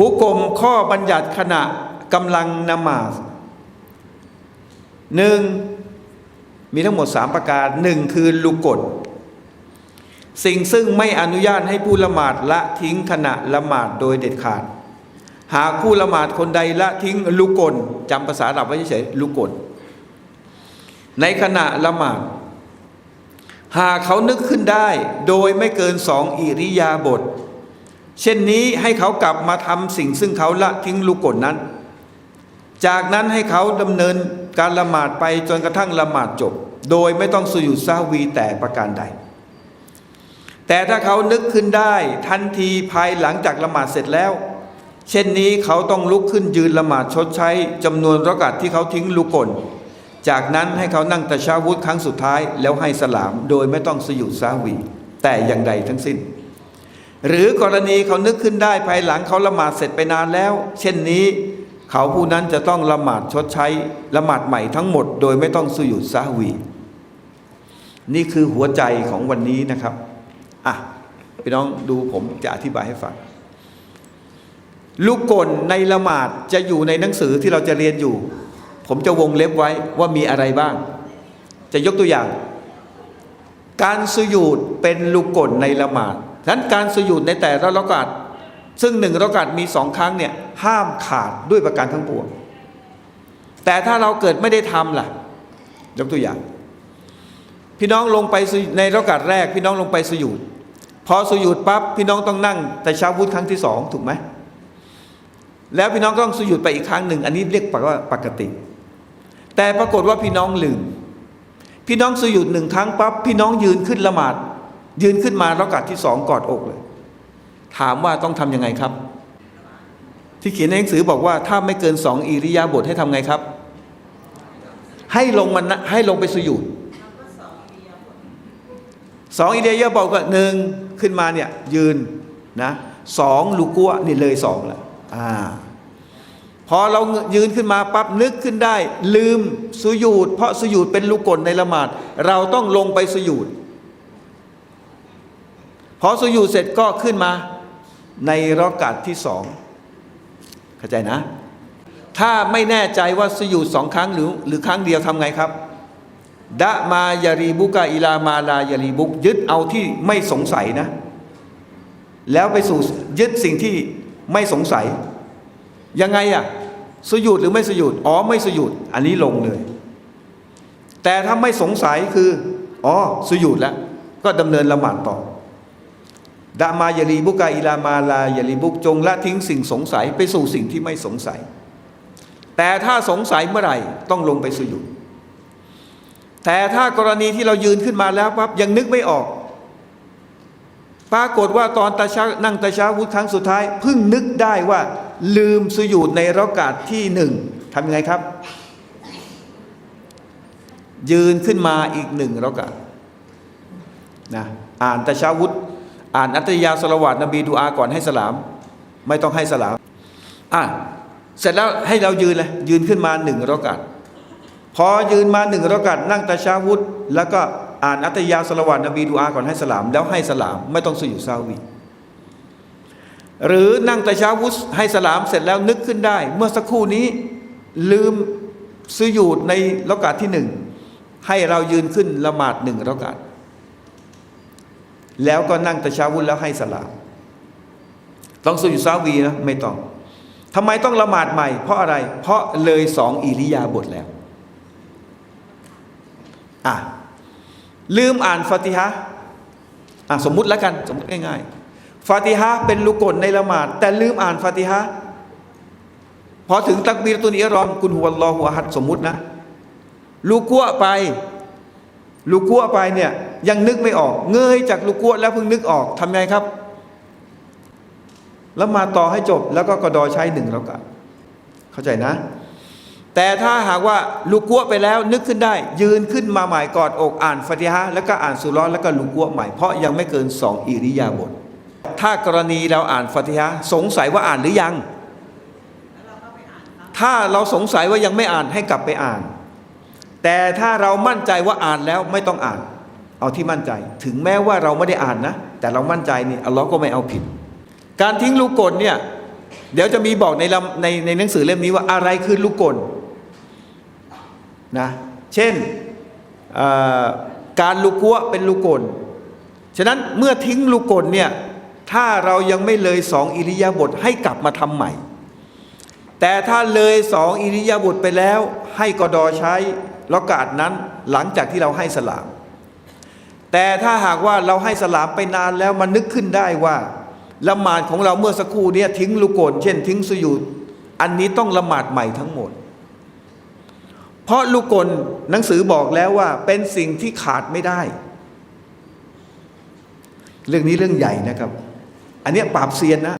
หุกมข้อบัญญัติขณะกำลังนมาสหนึ่งมีทั้งหมดสามประการหนึ่งคือลุกฎสิ่งซึ่งไม่อนุญาตให้ผู้ละหมาดละทิ้งขณะละหมาดโดยเด็ดขาด หากผู้ละหมาดคนใดละทิ้งลุกลจำภาษาอาหรับไว้เฉยลุกลในขณะละหมาด หากเขานึกขึ้นได้โดยไม่เกินสองอิริยาบถ เช่นนี้ให้เขากลับมาทำสิ่งซึ่งเขาละทิ้งลุกลนั้น จากนั้นให้เขาดำเนินการละหมาดไปจนกระทั่งละหมาดจบ โดยไม่ต้องสุยุดซาวีแต่ประการใด แต่ถ้าเขานึกขึ้นได้ทันทีภายหลังจากละหมาดเสร็จแล้ว เช่นนี้เขาต้องลุกขึ้นยืนละหมาดชดใช้จำนวนรักาตที่เขาทิ้งลุกลจากนั้นให้เขานั่งตะชาวุธครั้งสุดท้ายแล้วให้สลาม โดยไม่ต้องสยุดซาวี แต่อย่างใดทั้งสิ้น หรือกรณีเขานึกขึ้นได้ภายหลังเขาละหมาดเสร็จไปนานแล้ว เช่นนี้ เขาผู้นั้นจะต้องละหมาดชดใช้ละหมาดใหม่ทั้งหมด โดยไม่ต้องสยุดซาวี นี่คือหัวใจของวันนี้นะครับอะพี่น้องดูผมจะอธิบายให้ฟังลูกกลในละหมาดจะอยู่ในหนังสือที่เราจะเรียนอยู่ ผมจะวงเล็บไว้ว่ามีอะไรบ้าง จะยกตัวอย่าง การสุญูดเป็นลูกกลในละหมาด ฉะนั้นการสุญูดในแต่ละรักาตซึ่งหนึ่งรักาตมีสองครั้งเนี่ยห้ามขาดด้วยประการทั้งปวง แต่ถ้าเราเกิดไม่ได้ทำล่ะ ยกตัวอย่าง พี่น้องลงไปในรักาตแรก พี่น้องลงไปสุญูดพอสุญูดปั๊บพี่น้องต้องนั่ง แต่ชาวุธครั้งที่สองถูกไหมแล้วพี่น้องก็ต้องสุยุดไปอีกครั้งหนึ่ง อันนี้เรียกว่าปกติ แต่ปรากฏว่าพี่น้องลืมพี่น้องสุยุดหนึ่งครั้งปั๊บพี่น้องยืนขึ้นละหมาด ยืนขึ้นมาแล้วกัดที่สองกอดอกเลย ถามว่าต้องทำยังไงครับ ที่เขียนในหนังสือบอกว่าถ้าไม่เกินสองอิริยาบถให้ทำไงครับ ให้ลงมันนะให้ลงไปสุยุดสองอิริยาบถก็หนึ่งขึ้นมาเนี่ยยืนนะสองลูกัวนี่เลยสองแล้วอ่าพอเรายืนขึ้นมาปั๊บนึกขึ้นได้ ลืมสุญูดเพราะสุญูดเป็นลูกกลในละหมาด เราต้องลงไปสุญูด พอสุญูดเสร็จก็ขึ้นมาในรอกาสที่สองเข้าใจนะ ถ้าไม่แน่ใจว่าสุญูดสองครั้งหรือ หรือครั้งเดียวทำไงครับดะมายารีบุกะอิลามาลายารีบุกยึดเอาที่ไม่สงสัยนะ แล้วไปสู่ยึดสิ่งที่ไม่สงสัย ยังไงอะสยุดหรือไม่สยุดอ๋อไม่สยุดอันนี้ลงเลย แต่ถ้าไม่สงสัยคือ อ๋อสยุดแล้ว ก็ดำเนินละหมาดต่อ ดามายาลีบุกาอิลามาลายาลีบุกจงละทิ้งสิ่งสงสัยไปสู่สิ่งที่ไม่สงสัย แต่ถ้าสงสัยเมื่อไหร่ต้องลงไปสยุดแต่ถ้ากรณีที่เรายืนขึ้นมาแล้วปั๊บยังนึกไม่ออก ปรากฏว่าตอนตาชานั่งตาชาวุธครั้งสุดท้ายเพิ่งนึกได้ว่าลืมสุญูดในรากาศที่หนึ่งทำยังไงครับ ยืนขึ้นมาอีกหนึ่งรากาศนะอ่านตาชาวุธ อ่านอัตยาสลวัตนบีดูอาก่อนให้สลาม ไม่ต้องให้สลามอะเสร็จแล้วให้เรายืนเลยยืนขึ้นมาหนึ่งรากาศพอยืนมาหนึ่งรากาศนั่งตาชาวุธแล้วก็อ่านอัตยาสลวัตนบีดูอาก่อนให้สลาม แล้วให้สลาม ไม่ต้องสุยุซาวีหรือนั่งตะชาวุสให้สลามเสร็จแล้วนึกขึ้นได้ เมื่อสักครู่นี้ลืมสุยูดในรักาตที่หนึ่งให้เรายืนขึ้นละหมาดหนึ่งรักาต แล้วก็นั่งตะชาวุสแล้วให้สลามต้องสุยูดซาวีนะไม่ต้องทำไมต้องละหมาดใหม่ เพราะอะไร เพราะเลยสองอิริยาบถแล้วอะลืมอ่านฟาติฮะอะสมมุติแล้วกัน สมมติง่ายๆฟาติฮะเป็นลูกกลในละหมาด แต่ลืมอ่านฟาติฮะพอถึงตักบีรตุนอิรอมกุลฮุวัลอฮุอะฮัดสมมุตินะ ลูกกัวไป ลูกกัวไปเนี่ย ยังนึกไม่ออก เงยจากลูกกัวแล้วเพิ่งนึกออกทำไงครับ แล้วมาต่อให้จบแล้วก็กระดอใช้หนึ่งแล้วกันเข้าใจนะ แต่ถ้าหากว่าลูกกัวไปแล้วนึกขึ้นได้ ยืนขึ้นมาใหม่กอดอกอ่านฟาติฮะแล้วก็อ่านสุร้อนแล้วก็ลูกกัวใหม่เพราะยังไม่เกินสองอิริยาบถถ้ากรณีเราอ่านฟาติฮะสงสัยว่าอ่านหรือยัง ถ้าเราสงสัยว่ายังไม่อ่านให้กลับไปอ่าน แต่ถ้าเรามั่นใจว่าอ่านแล้วไม่ต้องอ่าน เอาที่มั่นใจ ถึงแม้ว่าเราไม่ได้อ่านนะ แต่เรามั่นใจนี่อัลลอฮ์ก็ไม่เอาผิด การทิ้งลูกกลเนี่ยเดี๋ยวจะมีบอกในในในหนังสือเล่มนี้ว่าอะไรคือลูกกลนะเช่นการลูกกัวเป็นลูกกลฉะนั้นเมื่อทิ้งลูกกลเนี่ยถ้าเรายังไม่เลยสองอิริยาบถให้กลับมาทำใหม่ แต่ถ้าเลยสองอิริยาบถไปแล้ว ให้กอดอใช้โอกาสนั้นหลังจากที่เราให้สลาม แต่ถ้าหากว่าเราให้สลามไปนานแล้วมันนึกขึ้นได้ว่าละหมาดของเราเมื่อสักครู่เนี้ยทิ้งลูกกลเช่น ทิ้งสุยุดอันนี้ต้องละหมาดใหม่ทั้งหมด เพราะลูกกลหนังสือบอกแล้วว่าเป็นสิ่งที่ขาดไม่ได้ เรื่องนี้เรื่องใหญ่นะครับ อันนี้ปราบเซียนนะ